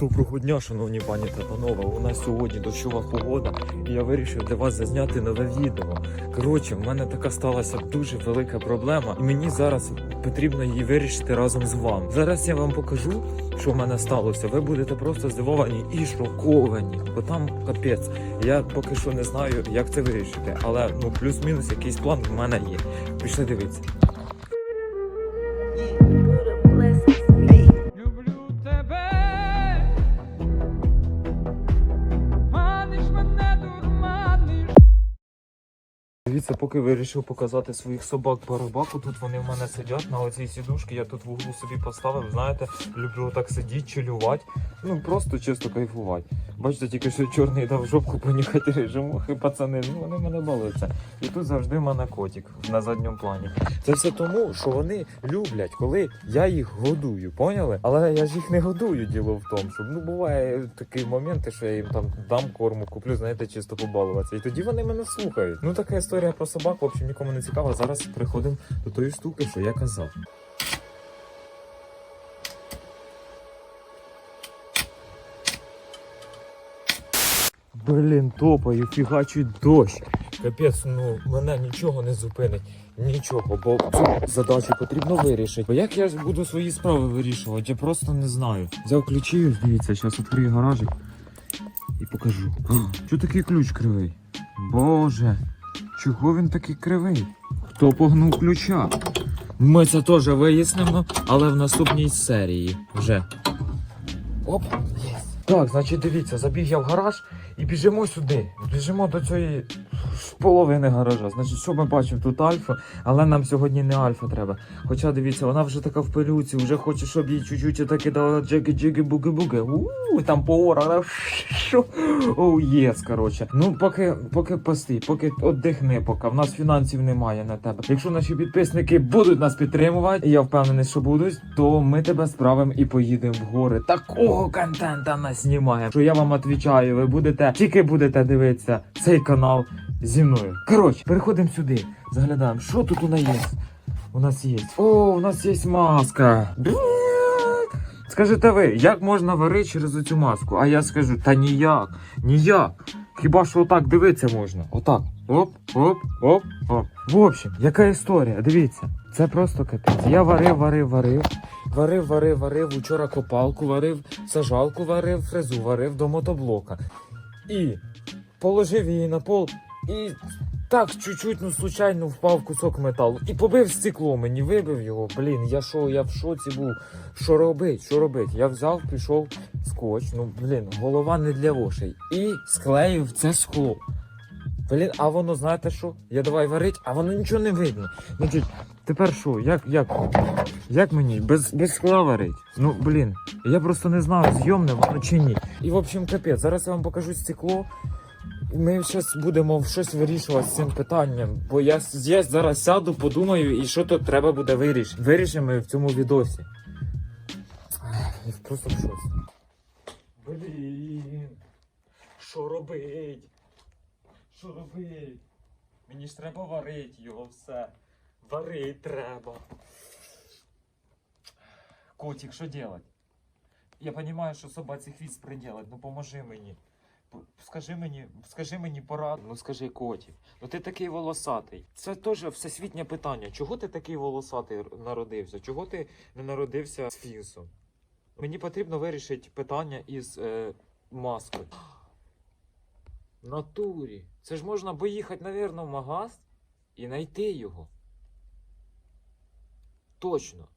Доброго дня, шановні пані та панове. У нас сьогодні дощова погода, і я вирішив для вас зазняти нове відео. Коротше, в мене така сталася дуже велика проблема, і мені зараз потрібно її вирішити разом з вами. Зараз я вам покажу, що в мене сталося. Ви будете просто здивовані і шоковані, бо там капець. Я поки що не знаю, як це вирішити, але ну плюс-мінус якийсь план в мене є. Пішли дивитися. Дивіться, поки вирішив показати своїх собак барабаку. Тут вони в мене сидять на оцій сідушці. Я тут в углу собі поставив. Знаєте, люблю так сидіти, чилювати. Ну просто чисто кайфувати. Бачите, тільки що чорний дав жопку понюхати режимухи, пацани. Ну вони мене балуються. І тут завжди в мене котик на задньому плані. Це все тому, що вони люблять, коли я їх годую, поняли? Але я ж їх не годую, діло в тому, що ну буває такі моменти, що я їм там дам корму, куплю, знаєте, чисто побалуватися. І тоді вони мене слухають. Ну така історія про собак, в общем, нікому не цікава. Зараз приходимо до тої штуки, що я казав. Блін, топаю, фігачить дощ. Капець, ну мене нічого не зупинить. Нічого, бо цю задачу потрібно вирішити. Бо як я буду свої справи вирішувати, я просто не знаю. Взяв ключі, дивіться, зараз відкрию гаражик і покажу. Чого такий ключ кривий? Боже, чого він такий кривий? Хто погнув ключа? Ми це теж вияснимо, але в наступній серії вже. Оп, Єс. Так, значить, дивіться, забіг я в гараж і біжимо сюди. Біжимо до цієї половини гаража. Значить, що ми бачимо? Тут альфа, але нам сьогодні не альфа треба. Хоча дивіться, вона вже така в пилюці, вже хоче, щоб їй чуть-чуть таки дала джиги-джиги буги-буги. Ууу, там по орах. Оу, єс, коротше. Ну, поки, поки постій, поки отдихни, поки в нас фінансів немає на тебе. Якщо наші підписники будуть нас підтримувати, і я впевнений, що будуть, то ми тебе справимо і поїдемо в гори. Такого контента нас знімаємо, що я вам відповідаю, ви будете тільки будете дивитися цей канал зі мною. Коротше, переходимо сюди, заглядаємо, що тут у нас є. У нас є. О, у нас є маска. Скажете ви, як можна варити через оцю маску? А я скажу, та ніяк, ніяк. Хіба що отак дивитися можна? Отак. Оп, оп, оп, оп. В общем, яка історія? Дивіться, це просто капець. Я варив, варив, варив. Варив, варив, варив, учора копалку варив, сажалку варив, фрезу варив до мотоблока. І положив її на пол і так чуть-чуть, ну случайно впав кусок металу. І побив стекло мені, вибив його. Блін, я що, я в шоці був. Що робить? Що робить? Я взяв, пішов скотч, ну блін, голова не для вошей. І склеїв це скло. Блін, а воно знаєте що? Я давай варить, а воно нічого не видно. Значить, тепер що? Як, як, як мені? Без, без скла варить? Ну блін, я просто не знаю, зйомне воно чи ні. І в общем, капець, зараз я вам покажу стекло. Ми зараз будемо щось вирішувати з цим питанням, бо я, я зараз сяду, подумаю, і що тут треба буде вирішити. Вирішимо в цьому відосі. Я просто шоці. Блін, що робить? Що робить? Мені ж треба варити його все. Варить треба. Котик, що делать? Я розумію, що собаці хвіст приделать, ну поможи мені. Скажи мені, скажи мені пораду, ну скажи котик. Ну ти такий волосатий. Це теж всесвітнє питання. Чого ти такий волосатий народився? Чого ти не народився з фінсом? Мені потрібно вирішити питання із е, маскою. Натурі. Це ж можна поїхати, навірно, в магаз і знайти його. Точно.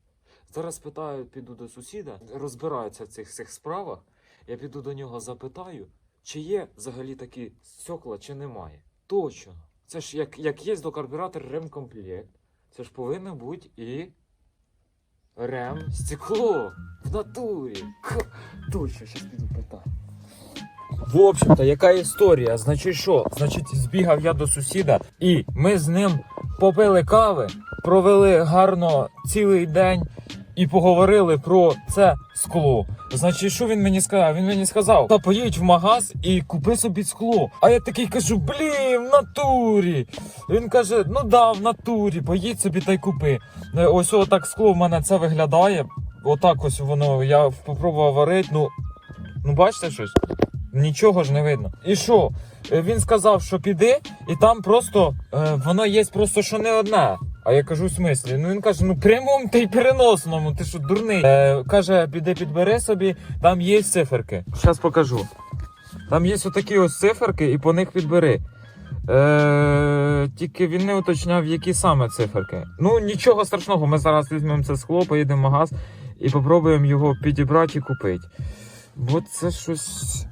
Зараз питаю, піду до сусіда, розбираються в цих всіх справах. Я піду до нього запитаю, чи є взагалі такі стекла, чи немає. Точно. Це ж як, як є до карбюратора ремкомплект, це ж повинно бути і рем стекло в натурі. Точно, зараз піду питаю. В общем-то, яка історія? Значить, що? Значить, збігав я до сусіда, і ми з ним попили кави, провели гарно цілий день і поговорили про це скло. Значить, що він мені сказав? Він мені сказав: та поїдь в магаз і купи собі скло. А я такий кажу: блін, в натурі. Він каже: ну да, в натурі, поїдь собі та й купи. Е, Ось отак скло в мене це виглядає. Отак ось воно. Я попробував варити. Ну Ну бачите щось? Нічого ж не видно. І що? Е, Він сказав, що піди, і там просто е, воно є просто що не одне. А я кажу, в смислі? Ну він каже, ну прямому та й переносному, ти що дурний? Е, каже, піди підбери собі, там є циферки. Зараз покажу. Там є отакі ось циферки, і по них підбери. Е, тільки він не уточняв, які саме циферки. Ну нічого страшного, ми зараз візьмемо це скло, поїдемо в магаз і попробуємо його підібрати і купити. Бо це щось.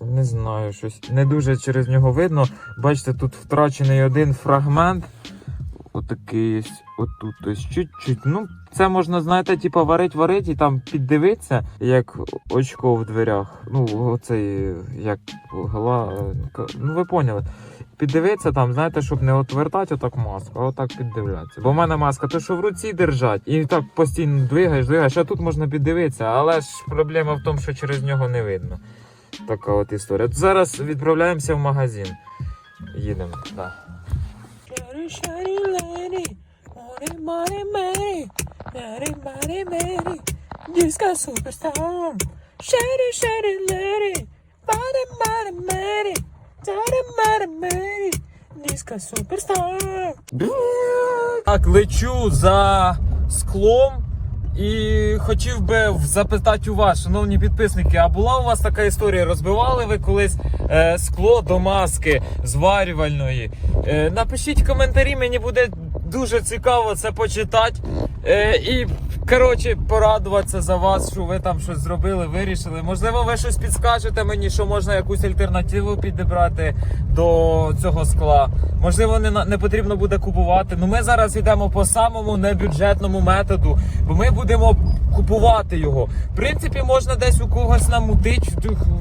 Не знаю, щось не дуже через нього видно. Бачите, тут втрачений один фрагмент. Отакий ось, отут ось чуть-чуть. Ну, це можна, знаєте, типа варить, варить і там піддивитися, як очко в дверях. Ну, оцей, як гла. Ну, ви поняли. Піддивитися там, знаєте, щоб не отвертати отак маску, а отак піддивлятися. Бо в мене маска, то що в руці держать, і так постійно двигаєш, двигаєш, а тут можна піддивитися, але ж проблема в тому, що через нього не видно. Така от історія. Зараз відправляємося в магазин. Їдемо, так. Да. Діска суперстар. Шері, шері, лері. Бади, бади, мері. Тади, бади, мері. Діска суперстар. Так, лечу за склом. І хотів би запитати у вас, шановні підписники, а була у вас така історія? Розбивали ви колись е, скло до маски зварювальної? Е, напишіть коментарі, мені буде дуже цікаво це почитати. Е, і коротше, порадуватися за вас, що ви там щось зробили, вирішили. Можливо, ви щось підскажете мені, що можна якусь альтернативу підібрати до цього скла. Можливо, не, не потрібно буде купувати. Ну ми зараз йдемо по самому небюджетному методу, бо ми будемо купувати його. В принципі, можна десь у когось намутить,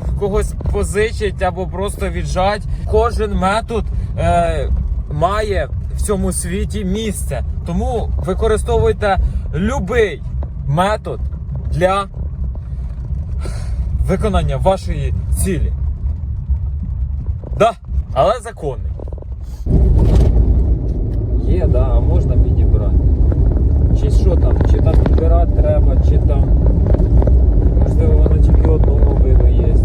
в когось позичить або просто віджать. Кожен метод е, має в цьому світі місце. Тому використовуйте будь-який метод для виконання вашої цілі. Да, але законний. Є, да, а можна підібрати. Чи що там, чи там підбирати треба, чи там. Можливо, воно тільки одного виду є.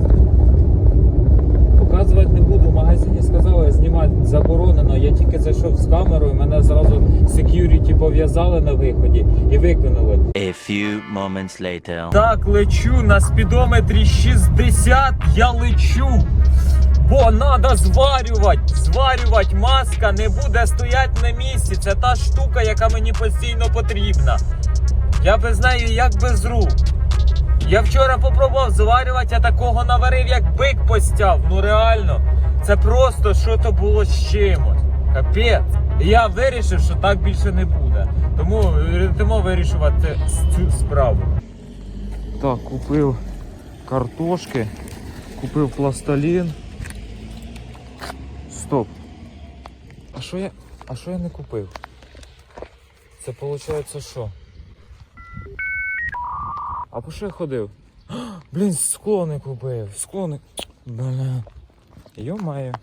Показувати не буду. В магазині сказали, знімати заборонено. Я тільки зайшов з камерою, мене зразу секюріті пов'язали на виході і викинули. A few moments later. Так, лечу на спідометрі 60, я лечу. Бо треба зварювати, зварювати, маска не буде стояти на місці. Це та штука, яка мені постійно потрібна. Я без неї як без рук. Я вчора попробував зварювати, а такого наварив, як бик постяв. Ну реально, це просто що то було з чимось. Капець. Я вирішив, що так більше не буде. Тому йдемо вирішувати цю справу. Так, купив картошки, купив пластилін. Стоп. А що я. А що я не купив? Це виходить що? А по що я ходив? Блін, скло не купив. Скло не. Бля. Йо-маю.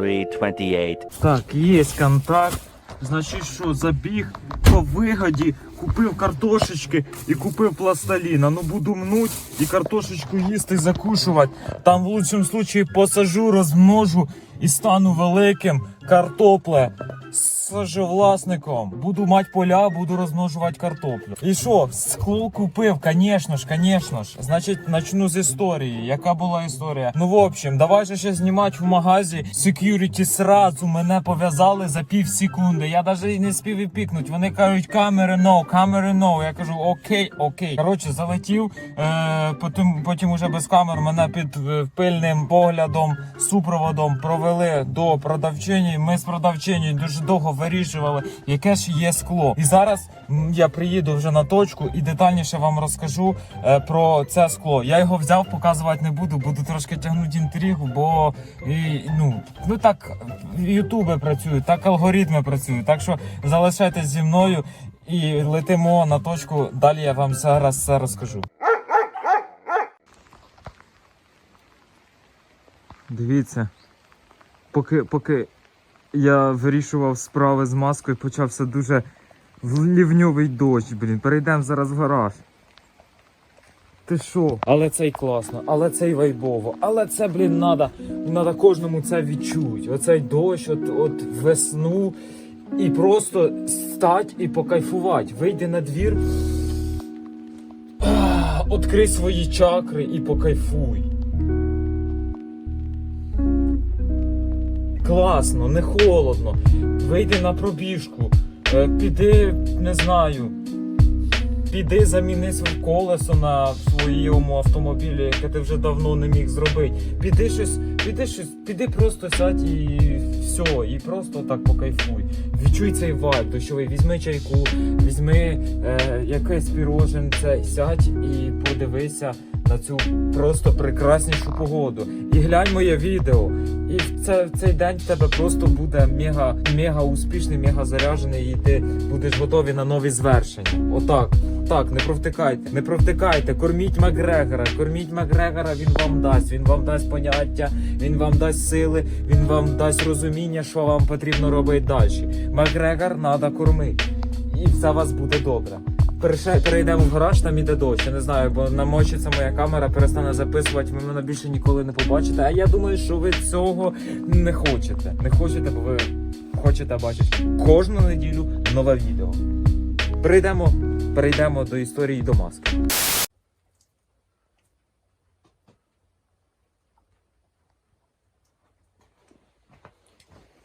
328. Так, є контакт. Значить, що забіг по вигоді, купив картошечки і купив пласталіна. Ну буду мнуть і картошечку їсти закушувати. Там в лучшому случаї посажу, розмножу і стану великим картопле. Сажу власником. Буду мати поля, буду розмножувати картоплю. І що, скло купив? Звісно ж, звісно ж. Значить, начну з історії. Яка була історія? Ну, в общем, давай же ще знімати в магазі. Security сразу мене пов'язали за пів секунди. Я навіть не спів і пікнуть. Вони кажуть, камери no, камери no. Я кажу, окей, окей. Коротше, залетів. Е, потім, потім уже без камер мене під е, пильним поглядом, супроводом провели до продавчині. Ми з продавчині дуже довго вирішували, яке ж є скло. І зараз я приїду вже на точку і детальніше вам розкажу е, про це скло. Я його взяв, показувати не буду, буду трошки тягнути інтригу, бо і, ну, ну так ютуби працюють, так алгоритми працюють. Так що залишайтесь зі мною і летимо на точку. Далі я вам зараз все розкажу. Дивіться, поки, поки я вирішував справи з маскою, почався дуже лівньовий дощ, блін. Перейдемо зараз в гараж. Ти що? Але це й класно, але це й вайбово, але це, блін, надо, надо кожному це відчути. Оцей дощ, от, от весну. І просто стать і покайфувати. Вийди на двір, відкрий свої чакри і покайфуй. Класно, не холодно. Вийди на пробіжку, е, піди, не знаю, піди заміни своє колесо на своєму автомобілі, яке ти вже давно не міг зробити. Піди щось, піди щось, піди просто сядь і все, і просто так покайфуй. Відчуй цей вайб дощовий, візьми чайку, візьми е, якесь піроженце, сядь і подивися на цю просто прекраснішу погоду. І глянь моє відео. І в це, цей день в тебе просто буде мега, мега успішний, мега заряджений, і ти будеш готовий на нові звершення. Отак. Так, не провтикайте, не провтикайте, корміть Макгрегора, корміть Макгрегора, він вам дасть, він вам дасть поняття, він вам дасть сили, він вам дасть розуміння, що вам потрібно робити далі. Макгрегор треба кормити. І все у вас буде добре. Перейдемо в гараж, там іде дощ. Я не знаю, бо намочиться моя камера, перестане записувати, ви мене більше ніколи не побачите. А я думаю, що ви цього не хочете. Не хочете, бо ви хочете бачити кожну неділю нове відео. Перейдемо, перейдемо до історії до маски.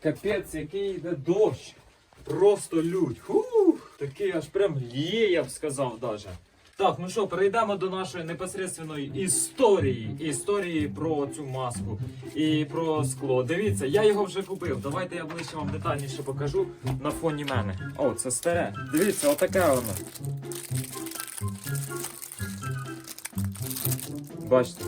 Капець, який йде дощ. Просто лють. Фух, такий аж прям лє, я б сказав даже. Так, ну що, перейдемо до нашої непосредственної історії. Історії про цю маску і про скло. Дивіться, я його вже купив. Давайте я ближче вам детальніше покажу на фоні мене. О, це старе. Дивіться, отаке воно. Бачите?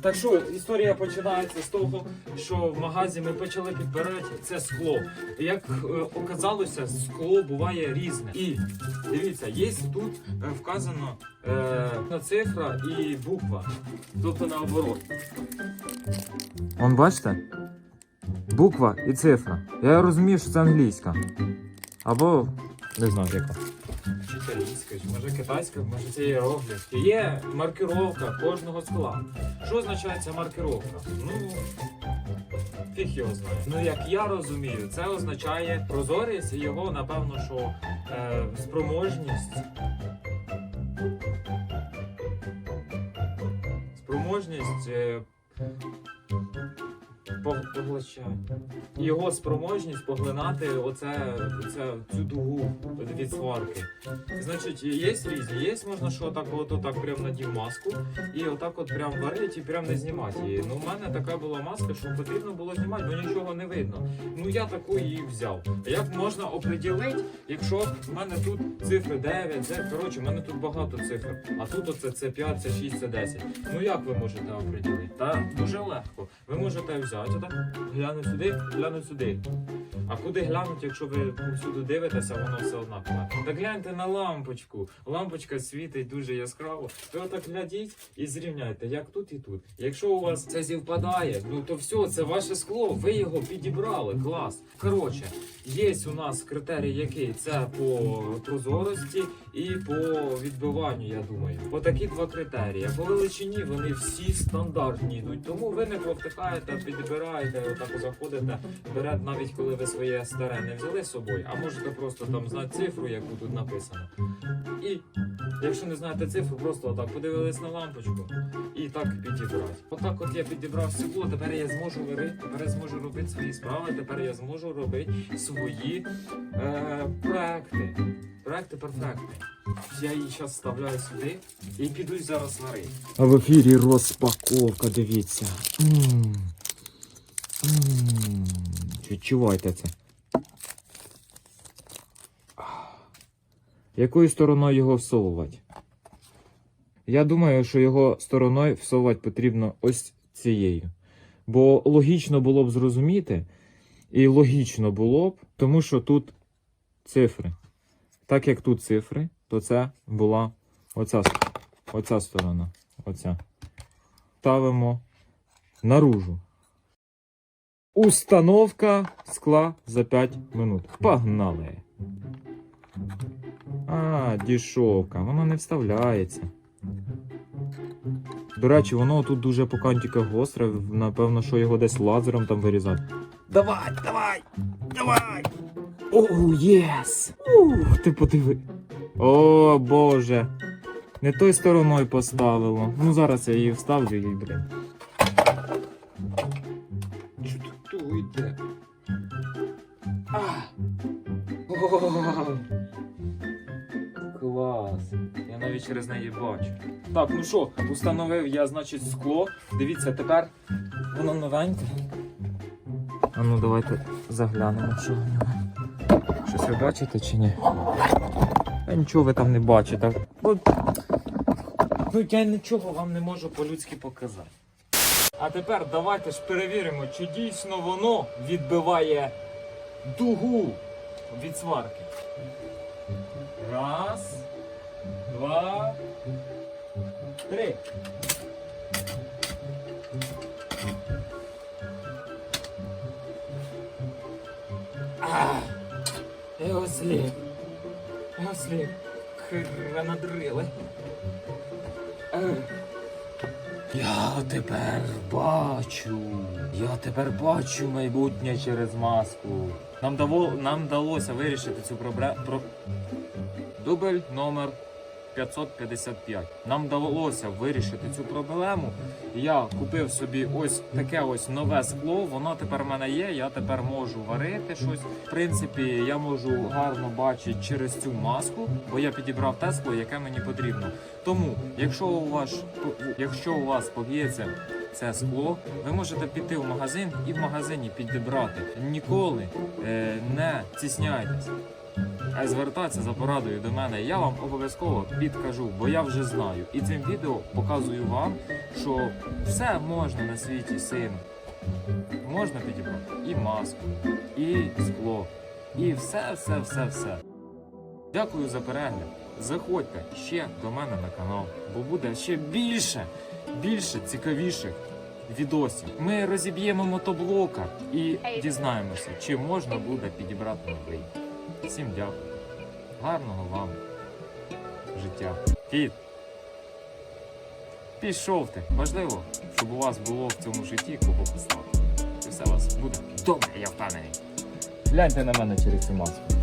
Так що історія починається з того, що в магазі ми почали підбирати це скло. Як е, оказалося, скло буває різне. І дивіться, є тут е, вказано е, цифра і буква, тобто наоборот. Он бачите? Буква і цифра. Я розумію, що це англійська. Або не знаю яка. Чи італійська, чи може китайська, може це іерогліф. Є маркировка кожного скла. Що означає ця маркировка? Ну, фіг його знає. Ну, як я розумію, це означає прозорість і його, напевно, що е, спроможність. Спроможність е, поглощає. Його спроможність поглинати оце, оце, цю дугу від сварки. Значить, є різні. Є можна, що отак от, отак прям надів маску і отак от прям варить і прям не знімати її. Ну, в мене така була маска, що потрібно було знімати, бо нічого не видно. Ну я таку її взяв. Як можна оприділити, якщо в мене тут цифри 9, це коротше, в мене тут багато цифр, а тут оце це 5, це 6, це 10. Ну як ви можете оприділити? Та дуже легко. Ви можете взяти отак, глянути сюди, глянути сюди. А куди глянути, якщо ви всюди дивитеся, воно все однакове. Так гляньте на лампочку. Лампочка світить дуже яскраво. Ви отак глядіть і зрівняйте, як тут і тут. Якщо у вас це зівпадає, ну то все, це ваше скло, ви його підібрали. Клас. Коротше, є у нас критерій, який це по прозорості і по відбиванню, я думаю. По такі два критерії. По величині вони всі стандартні йдуть. Тому ви не провтикаєте, підбираєте, отак заходите, берете навіть коли ви своє старе не взяли з собою, а можете просто там знати цифру, яку тут написано. І якщо не знаєте цифру, просто отак подивились на лампочку і так підібрати. Отак от я підібрав стекло, тепер я зможу варити, тепер я зможу робити свої справи, тепер я зможу робити свої е, проекти. Проекти перфектні. Я її зараз вставляю сюди і піду зараз варити. А в ефірі розпаковка, дивіться. Відчувайте це. Якою стороною його всовувати? Я думаю, що його стороною всовувати потрібно ось цією. Бо логічно було б зрозуміти, і логічно було б, тому що тут цифри. Так як тут цифри, то це була оця, оця сторона. Оця. Ставимо наружу. Установка скла за 5 минут. Погнали. А, дішовка, воно не вставляється. До речі, воно тут дуже по кантиках гостре. Напевно, що його десь лазером там вирізати. Давай, давай, давай! Оу, єс! Ух, ти подиви. О, Боже. Не той стороною поставило. Ну зараз я її вставлю і, блін. Так, ну що, установив я, значить, скло. Дивіться, тепер воно новеньке. А ну давайте заглянемо, що в нього. Щось ви бачите чи ні? Та нічого ви там не бачите. Бо... Ну я нічого вам не можу по-людськи показати. А тепер давайте ж перевіримо, чи дійсно воно відбиває дугу від сварки. Раз, два, три. А, його слід. Його слід. Кра надрили. Е. Я тепер бачу. Я тепер бачу майбутнє через маску. Нам даво, нам вдалося вирішити цю проблему. Про... Дубль номер 555. Нам вдалося вирішити цю проблему. Я купив собі ось таке ось нове скло. Воно тепер в мене є. Я тепер можу варити щось. В принципі, я можу гарно бачити через цю маску, бо я підібрав те скло, яке мені потрібно. Тому, якщо у вас, якщо у вас поб'ється це скло, ви можете піти в магазин і в магазині підібрати. Ніколи е, не стісняйтесь. Звертатися за порадою до мене, я вам обов'язково підкажу, бо я вже знаю. І цим відео показую вам, що все можна на світі сину. Можна підібрати і маску, і скло, і все, все, все, все. Дякую за перегляд. Заходьте ще до мене на канал, бо буде ще більше, більше цікавіших відосів. Ми розіб'ємо мотоблока і дізнаємося, чи можна буде підібрати новий. Всім дякую. Гарного вам життя. Кіт. Пішов ти. Важливо, щоб у вас було в цьому житті кого поставити. І все у вас буде добре, я впевнений. Гляньте на мене через цю маску.